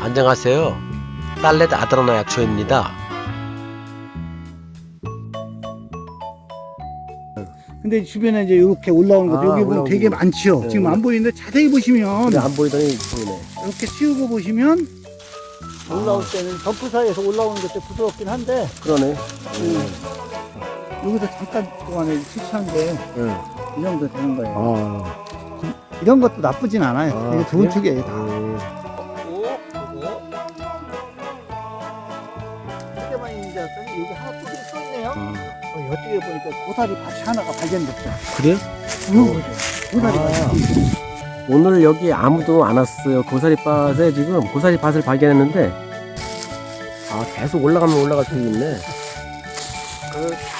안녕하세요. 딸넷 아드라나 약초입니다. 근데 주변에 이제 이렇게 올라오는 것도 아, 여기 보면 올라오는 되게 거. 많지요. 네. 지금 안 보이는데 자세히 보시면 근데 안 보이더니 보이네. 이렇게 치우고 보시면 아. 올라올 때는 덮프 사이에서 올라오는 것도 부드럽긴 한데 그러네. 음. 여기서 잠깐 동안에 치치한데 응. 이 정도 되는 거예요. 아. 이런 것도 나쁘진 않아요. 아, 되게 좋은 그래요? 축이에요. 다. 음. 어, 어떻게 보니까 고사리 밭이 하나가 발견됐어요. 그래요? 이거 보세요. 고사리 아. 밭이. 오늘 여기 아무도 안 왔어요. 고사리밭에 지금 고사리밭을 발견했는데 아 계속 올라가면 올라갈수록 있네.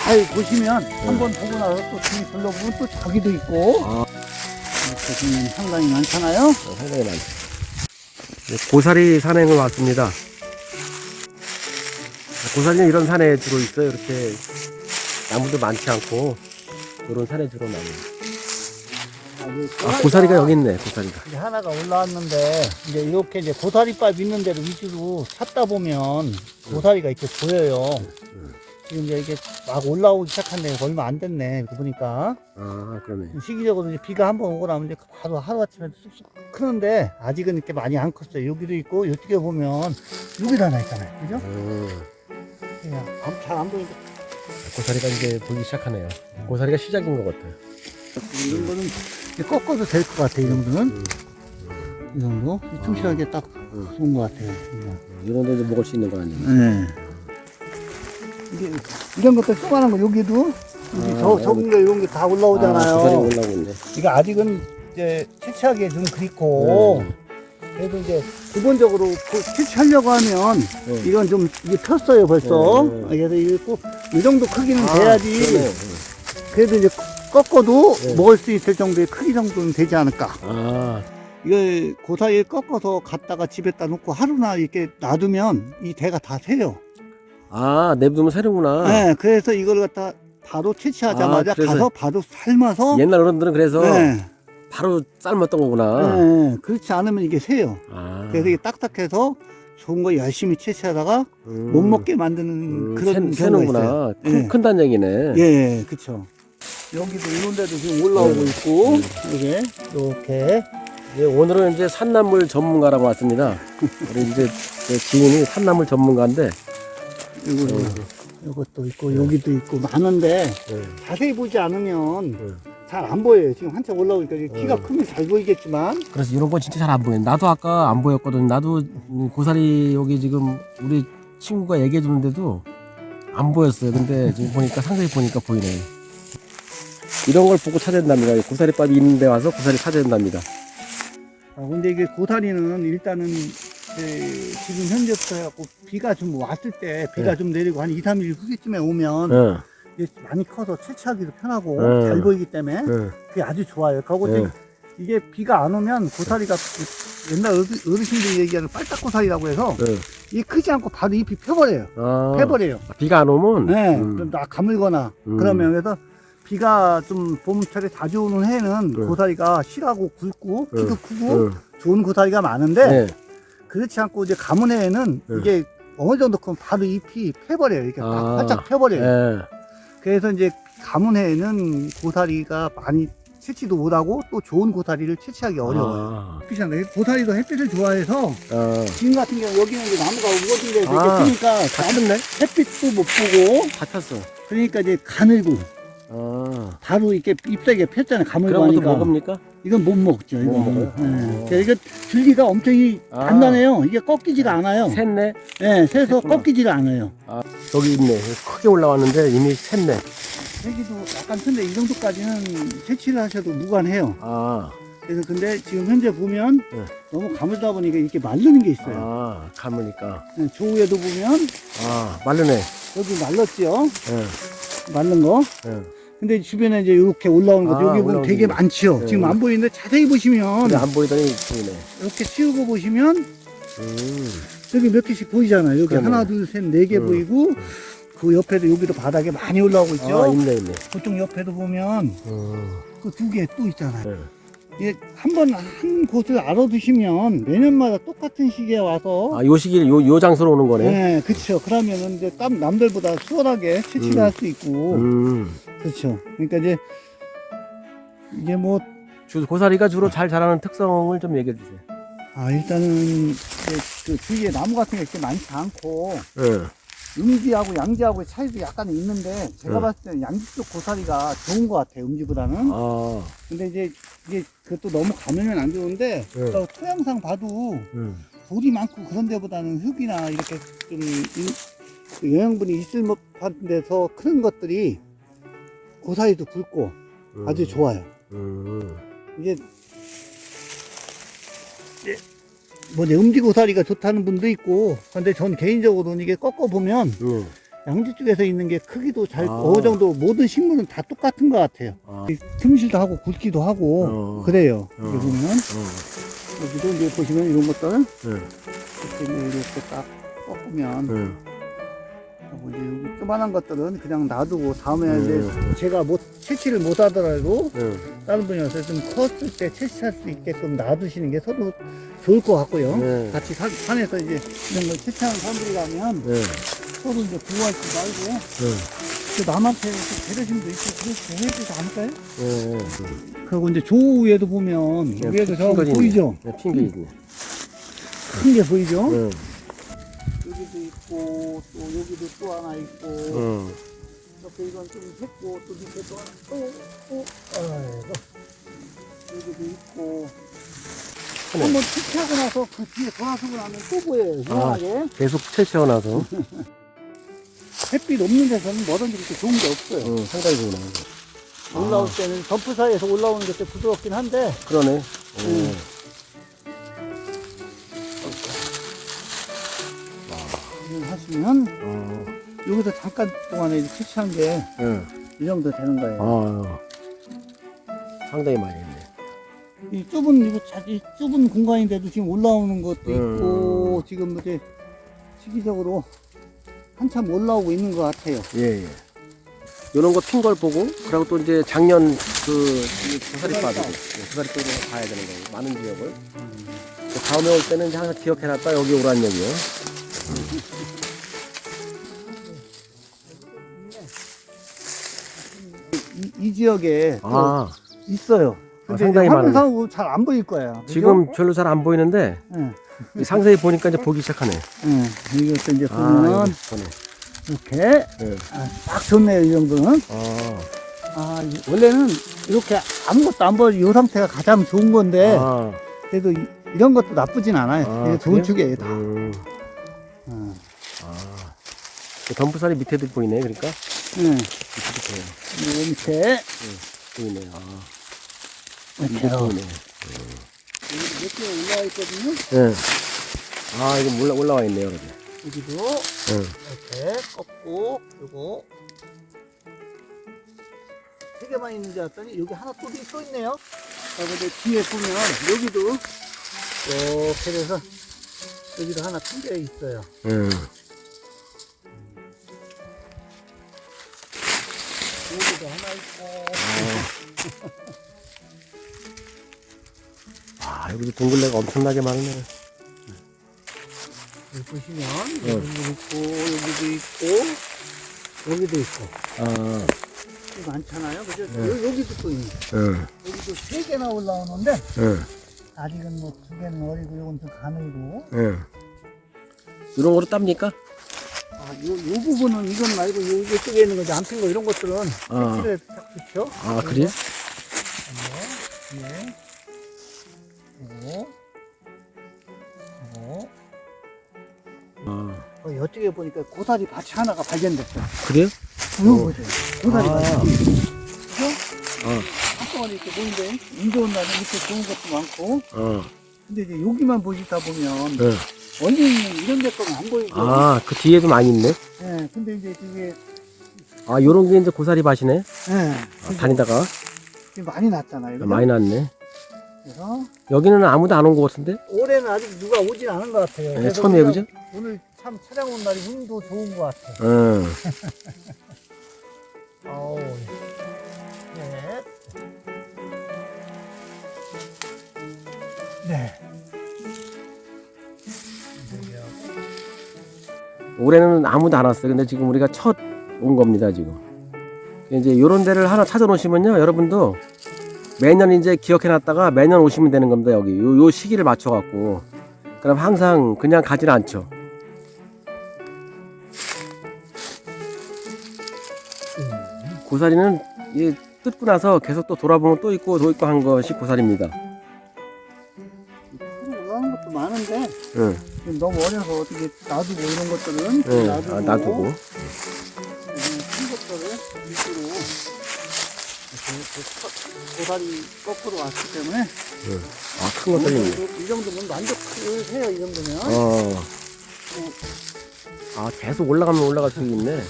잘 보시면 한 번 보고 나서 또 뒤에 둘러보면 또 저기도 있고 아. 이렇게 보면 상당히 많잖아요. 어, 상당히 많죠. 네, 고사리 산행을 왔습니다. 고사리는 이런 산에 주로 있어요. 이렇게 나무도 많지 않고 이런 산에 주로 많이. 아 고사리가 여기 있네. 고사리가. 이제 하나가 올라왔는데 이제 이렇게 이제 고사리밥 있는 데를 위주로 찾다 보면 고사리가 이렇게 보여요. 지금 이제 이게 막 올라오기 시작한 데가 얼마 안 됐네. 이렇게 보니까 아 그러네. 시기적으로 이제 비가 한 번 오고 나면 이제 바로 하루 아침에 쑥쑥 크는데 아직은 이렇게 많이 안 컸어요. 여기도 있고 이쪽에 보면 여기도 하나 있잖아요. 그죠? 음, 그냥 잘 안 보이니까 고사리가 이제 보이기 시작하네요. 고사리가 시작인 것 같아요. 이런 거는 이제 꺾어도 될 것 같아. 이 정도는 음, 이 정도 튼실하게 딱 음. 좋은 것 같아요. 이거. 이런 데도 먹을 수 있는 거 아니에요? 네. 이게 이런 것들 조그만한 거 여기도 이게 아, 저 적은 거 이런 게 다 올라오잖아요. 아, 고사리 있네. 이거 아직은 이제 채취하기에 좀 그립고 음. 그래도 이제 기본적으로 그 채취하려고 하면 음. 이건 좀 이게 폈어요 벌써. 음. 그래서 이게 꼭이 정도 크기는 아, 돼야지. 그러네. 그래도 이제 꺾어도 네. 먹을 수 있을 정도의 크기 정도는 되지 않을까. 아, 이거 고사리에 꺾어서 갖다가 집에다 놓고 하루나 이렇게 놔두면 이 대가 다 새요. 아, 내부두면 새는구나. 네, 그래서 이걸 갖다 바로 채취하자마자 아, 가서 바로 삶아서 옛날 어른들은 그래서 네, 바로 삶았던 거구나. 네, 그렇지 않으면 이게 새요. 아, 그래서 이게 딱딱해서 좋은 거 열심히 채취하다가 음, 못 먹게 만드는 음, 그런 새, 경우가 새는구나. 있어요. 큰, 예. 큰다는 얘기네. 예, 예, 그쵸. 여기도 이런 데도 지금 올라오고 네. 있고, 음. 이게, 이렇게. 예, 오늘은 이제 산나물 전문가라고 왔습니다. 우리 이제 제 지인이 산나물 전문가인데, 음. 요것도 있고, 여기도 있고, 많은데, 예, 자세히 보지 않으면 음. 잘 안 보여요. 지금 한참 올라오니까 키가 음. 크면 잘 보이겠지만, 그래서 이런 거 진짜 잘 안 보여. 나도 아까 안 보였거든. 나도 고사리 여기 지금 우리 친구가 얘기해 주는데도 안 보였어요. 근데 지금 보니까 상세히 보니까 보이네. 이런 걸 보고 찾아야 된답니다. 고사리밥이 있는 데 와서 고사리 찾아야 된답니다. 아, 근데 이게 고사리는 일단은 그 지금 현재부터 해갖고 비가 좀 왔을 때 비가 네. 좀 내리고 한 2, 3일 후기쯤에 오면 응, 이게 많이 커서 채취하기도 편하고 네. 잘 보이기 때문에 응. 그게 아주 좋아요. 그리고 네. 지금 이게 비가 안 오면 고사리가 그 옛날 어르- 어르신들이 얘기하는 빨딱 고사리라고 해서 응. 이게 크지 않고 바로 잎이 펴버려요. 아, 펴버려요. 비가 안 오면 네. 음. 좀 나- 가물거나 음. 그러면 그래서 비가 좀 봄철에 자주 오는 해는 네. 고사리가 실하고 굵고 네. 키도 크고 응. 좋은 고사리가 많은데 네. 그렇지 않고 이제 가문 해에는 네. 이게 어느 정도 크면 바로 잎이 펴버려요. 이렇게 아. 활짝 펴버려요. 예. 그래서 이제 가문 해에는 고사리가 많이 채취도 못하고 또 좋은 고사리를 채취하기 어려워요. 아, 햇빛이 고사리도 햇빛을 좋아해서 아, 지금 같은 경우 여기는 이제 나무가 우거진 데서 아. 이렇게 크니까 다 폈네? 햇빛도 못 보고 다 폈어. 그러니까 이제 가늘고 아, 바로 이렇게 잎사귀가 폈잖아요. 가물고 그런 것도 하니까 먹습니까? 이건 못 먹죠. 이거. 못 먹어요? 네. 어. 그러니까 이거 줄기가 엄청 이 아. 단단해요. 이게 꺾이지가 않아요. 샜네. 네, 새서 샜구나. 꺾이지를 않아요. 여기 있네. 크게 올라왔는데 이미 샜네. 세기도 약간 큰데 이 정도까지는 채취를 하셔도 무관해요. 아, 그래서 근데 지금 현재 보면 네. 너무 가물다 보니까 이렇게 마르는 게 있어요. 아, 가무니까. 네, 조우에도 보면 아, 마르네. 여기 말랐죠. 예, 마른 거. 예. 근데 주변에 이제 이렇게 올라오는 것도 아, 여기 보면 올라오는 되게 거. 많지요. 네. 지금 안 보이는데 자세히 보시면 근데 안 보이더니 보이네. 이렇게 치우고 보시면 음, 여기 몇 개씩 보이잖아요. 여기 그러네. 하나, 둘, 셋, 네 개 음. 보이고 그 옆에도 여기도 바닥에 많이 올라오고 있죠. 아, 있네, 있네. 그쪽 옆에도 보면 음, 그 두 개 또 있잖아요. 예. 이게 한번 한 곳을 알아두시면 매년마다 똑같은 시기에 와서 아, 요 시기를 요, 요 장소로 오는 거네. 네, 그렇죠. 그러면은 이제 땀 남들보다 수월하게 채취를 음. 할수 있고 음. 그렇죠. 그러니까 이제 이게 뭐 주, 고사리가 주로 잘 자라는 특성을 좀 얘기해 주세요. 아, 일단은 이제 그 주위에 나무 같은 게 이렇게 많지 않고 응. 음지하고 양지하고의 차이도 약간 있는데 제가 응. 봤을 때는 양지 쪽 고사리가 좋은 것 같아요. 음지보다는. 아, 근데 이제 이게 그것도 너무 가면은 안 좋은데 응. 그러니까 토양상 봐도 응. 돌이 많고 그런 데보다는 흙이나 이렇게 좀 이- 그 영양분이 있을 법한 데서 크는 것들이 고사리도 굵고 아주 좋아요. 음. 이게 이제 뭐 이제 음지 고사리가 좋다는 분도 있고 근데 전 개인적으로는 이게 꺾어 보면 음. 양지 쪽에서 있는 게 크기도 잘 아. 어느 정도 모든 식물은 다 똑같은 것 같아요. 아, 틈실도 하고 굵기도 하고 어. 그래요. 어. 여기 보면 어. 여기도 이제 보시면 이런 것들 응. 이렇게 딱 꺾으면 응. 하고 이제 여기 조만한 것들은 그냥 놔두고 다음에 음. 이제 제가 못 채취를 못 하더라도 응. 다른 분이 와서 좀 컸을 때 채취할 수 있게끔 놔두시는 게 서로 좋을 것 같고요. 네. 같이 산, 산에서 이제 이런 걸 채취하는 사람들이라면 응. 서로 이제 구하지 말고 응. 그 남한테 그 배려심도 있고 그렇게 해주지 않을까요? 응. 그리고 이제 조우에도 보면 네, 위에도 저 핑거리 있네. 보이죠? 네, 핑계 있네. 큰 게 보이죠? 있고 또 여기도 또 하나 있고 응. 이렇게 이건 좀 했고 또 밑에 또 하나 또또 아이고 여기도 있고. 한번 채취하고 나서 그 뒤에 돌아서고 나면 또 보여요 유명하게 계속 채취하고 나서. 햇빛 없는 데서는 뭐든지 그렇게 좋은 게 없어요 응. 상당히 좋네. 올라올 때는 덤프 사이에서 올라오는 게좀 부드럽긴 한데 그러네. 응. 하시면 어. 여기서 잠깐 동안에 채취한 게이 응. 정도 되는 거예요 아. 상당히 많이 했네. 이 좁은 이거 자- 이 좁은 공간인데도 지금 올라오는 것도 음. 있고 지금 이제 시기적으로 한참 올라오고 있는 것 같아요. 예, 예. 요런 거 핀 걸 보고, 그리고 또 이제 작년 그, 고사리바도, 고사리바도 가야 되는 거예요. 많은 지역을. 그 다음에 올 때는 이제 항상 기억해놨다, 여기 오란 얘기요. 이, 이 지역에 또 아, 있어요. 근데 상당히 화면상 잘안 보일 거야. 그죠? 지금 별로 잘 안 보이는데, 예, 이 상세히 보니까 이제 보기 시작하네. 예. 이것도 이제 아, 보면 이거. 이렇게 예. 아, 딱 좋네요. 이 정도는. 아, 아, 이- 원래는 이렇게 아무것도 안 보여 이 상태가 가장 좋은 건데 아, 그래도 이, 런 것도 나쁘진 않아요. 아, 이게 좋은 그래요? 축이에요. 다. 음, 어. 아. 그 덤프살이 밑에도 보이네, 그러니까. 예. 밑에도 보여. 이 밑에 보이네. 아, 이렇게 밑에도 보이네. 여기 몇 개가 올라와 있거든요. 예. 아, 이거 올라, 올라와 있네요, 여러분. 여기도 응. 이렇게 꺾고 그리고 세 개만 있는 줄 알았더니 여기 하나 또, 또 있네요. 그리고 이제 뒤에 보면 여기도 이렇게 돼서 여기도 하나 큰 게 있어요. 응. 아, 여기도 동굴레가 엄청나게 많네. 여기 보시면 네. 여기도 있고 여기도 있고 여기도 있고 아, 많잖아요. 그죠? 네. 여- 여기도 또 있네. 응, 여기도 세 개나 올라오는데 응, 아직은 뭐 두 개는 어리고 이건 좀 가늘고 응. 이런 거로 땁니까? 아, 요, 요 부분은 이건 말고 요, 이쪽에 있는 거지. 안핀 거 이런 것들은 아. 색칠에 딱 좋죠. 아, 그래요? 네. 네. 요거. 요거. 아, 어, 이쪽에 보니까 고사리 밭이 하나가 발견됐어요. 그래요? 어. 보세요. 고사리 아. 밭이. 그죠? 아, 한꺼번에 이렇게 보이는데, 운 좋은 날은 이렇게 좋은 것도 많고, 어, 근데 이제 여기만 보시다 보면, 응. 원래는 이런 데 거는 안 보이고, 아, 그 뒤에도 많이 있네. 예, 근데 이제 이게, 아, 요런 게 이제 고사리 밭이네. 예, 아, 그죠? 다니다가 이게 많이 났잖아요. 그죠? 많이 났네. 그래서, 여기는 아무도 안 온 것 같은데? 올해는 아직 누가 오진 않은 것 같아요. 네, 그래서 처음이에요, 우리가 그죠? 오늘 참 촬영 온 날이 운도 좋은 것 같아요. 응. 아우, 네. 네. 올해는 아무도 안 왔어요. 근데 지금 우리가 첫 온 겁니다, 지금. 이제 요런 데를 하나 찾아 놓으시면요, 여러분도 매년 이제 기억해 놨다가 매년 오시면 되는 겁니다, 여기. 요, 요 시기를 맞춰 갖고. 그럼 항상 그냥 가지는 않죠. 고사리는 이 뜯고 나서 계속 또 돌아보면 또 있고 또 있고 한 것이 고사리입니다. 올라오는 것도 많은데 응, 지금 너무 어려서 어떻게 놔두고 이런 것들은 응, 놔두고, 아, 놔두고. 음, 큰 것들을 밑으로 이렇게 그 고사리 거꾸로 왔기 때문에 아, 큰 것들이 있네. 이 정도면 만족해요 이 정도면 어. 아, 계속 올라가면 올라갈 수 있네.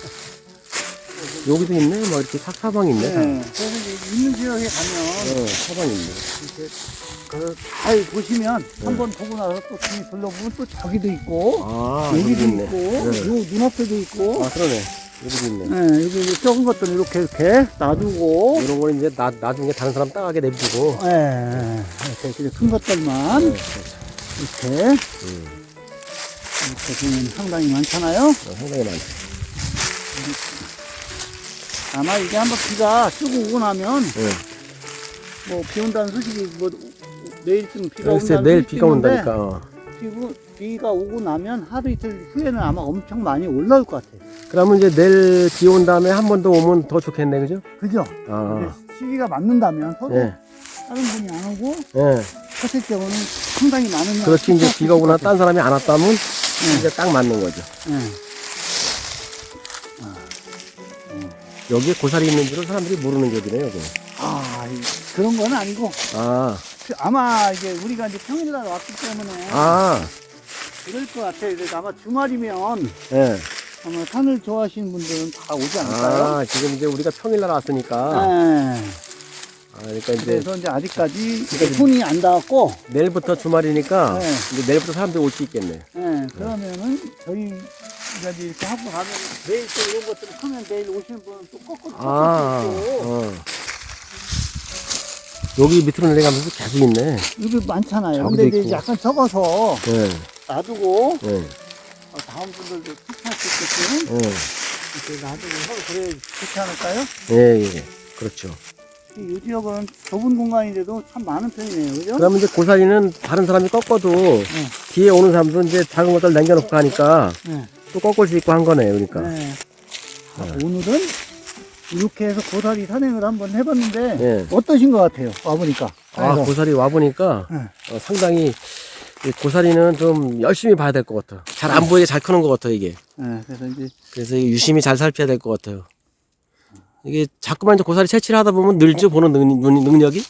여기도 있네. 뭐 이렇게 사, 사방 있네. 다. 네. 그래서 이제 있는 지역에 가면 어, 사방 있네. 이렇게 그 잘 보시면 한번 보고 나서 또 뒤에 둘러보면 또 저기도 있고 아, 여기도 있네. 있고 네. 요 눈앞에도 있고 아, 그러네. 여기도 있네. 네, 여기 이제 적은 것들은 이렇게 이렇게 놔두고 이런 거는 이제 나, 나중에 다른 사람 따가게 내비두고. 네, 이렇게 이제 큰 것들만 네, 이렇게 음, 이렇게 보면 상당히 많잖아요. 어, 상당히 많죠. 아마 이게 한번 비가 쓰고 오고 나면 네. 뭐 비 온다는 소식이 뭐 내일쯤 비가 글쎄, 온다는 내일 비가 있는데 온다니까. 어. 비고, 비가 오고 나면 하루 이틀 후에는 아마 엄청 많이 올라올 것 같아요. 그러면 이제 내일 비 온 다음에 한 번 더 오면 더 좋겠네, 그죠? 그죠? 아, 근데 시기가 맞는다면 서로 예, 다른 분이 안 오고 예. 하실 경우는 상당히 많은 그렇지, 이제 비가 오고 나딴 사람이 안 왔다면 네. 이제 딱 맞는 거죠. 네. 여기에 고사리 있는 줄을 사람들이 모르는 격이네, 여기. 아 이- 그런 건 아니고 아, 그 아마 이제 우리가 이제 평일날 왔기 때문에 아, 그럴 것 같아요. 그래서 아마 주말이면 예. 아마 산을 좋아하시는 분들은 다 오지 않을까요? 아, 지금 이제 우리가 평일날 왔으니까. 네. 아, 그러니까 이제 그래서 이제 아직까지 그러니까 손이 안 닿았고, 내일부터 주말이니까 네. 이제 내일부터 사람들이 올 수 있겠네. 네, 그러면은 저희가 이제 이렇게 하고 가면 내일 또 이런 것들을 하면 내일 오시는 분은 또 거꾸로 아, 꺾을 수 있고 어. 여기 밑으로 내려가면서 계속 있네. 여기 많잖아요. 저기도 근데 이제 있고. 약간 적어서 예, 놔두고 예, 어, 다음 분들도 택할 수 있게끔 예, 이렇게 놔두고 하고 그래 좋지 않을까요? 예, 예. 그렇죠. 이이 지역은 좁은 공간인데도 참 많은 편이네요. 그죠? 그러면 이제 고사리는 다른 사람이 꺾어도 뒤에 오는 사람도 이제 작은 것들 남겨놓고 가니까 네. 또 꺾을 수 있고 한 거네, 그러니까. 네. 아, 오늘은 이렇게 해서 고사리 산행을 한번 해봤는데 예. 어떠신 것 같아요? 와보니까. 아, 그래서. 고사리 와보니까 네. 어, 상당히 이 고사리는 좀 열심히 봐야 될 것 같아. 잘안 보이게 잘 크는 것 같아, 이게. 네, 그래서 이제 그래서 이게 유심히 잘 살펴야 될 것 같아요. 이게 자꾸만 이제 고사리 채취를 하다 보면 늘죠, 보는 능, 능- 능력이?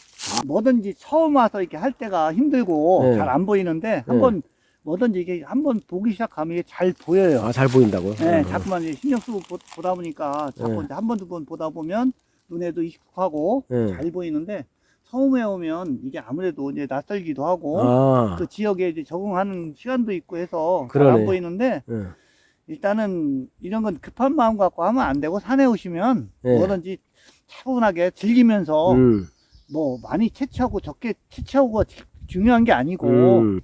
뭐든지 처음 와서 이렇게 할 때가 힘들고 네. 잘 안 보이는데 한번 뭐든지 이게 한번 보기 시작하면 이게 잘 보여요. 아, 잘 보인다고요? 네, 어. 자꾸만 이제 신경 쓰고 보, 보다 보니까 자꾸 네. 이제 한 번 두 번 보다 보면 눈에도 익숙하고 네. 잘 보이는데 처음에 오면 이게 아무래도 이제 낯설기도 하고 아, 그 지역에 이제 적응하는 시간도 있고 해서 잘 그러네. 안 보이는데 예. 일단은 이런 건 급한 마음 갖고 하면 안 되고 산에 오시면 네. 뭐든지 차분하게 즐기면서 음, 뭐 많이 채취하고 적게 채취하고가 지- 중요한 게 아니고 음,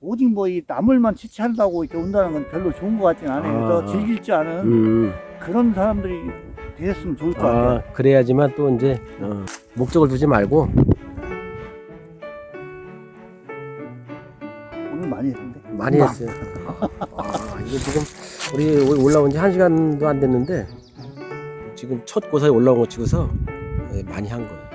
오직 뭐 이 나물만 채취한다고 이렇게 온다는 건 별로 좋은 것 같진 않아요. 아. 그래서 즐길 줄 아는 음. 그런 사람들이 되셨으면 좋을 것 같아요. 아, 그래야지만 또 이제 어, 목적을 두지 말고 오늘 많이 했는데. 많이. 했어요. 아, 이거 지금 우리 올라온 지 한 시간도 안 됐는데 지금 첫 고사에 올라온 거 치고서 예, 많이 한 거예요.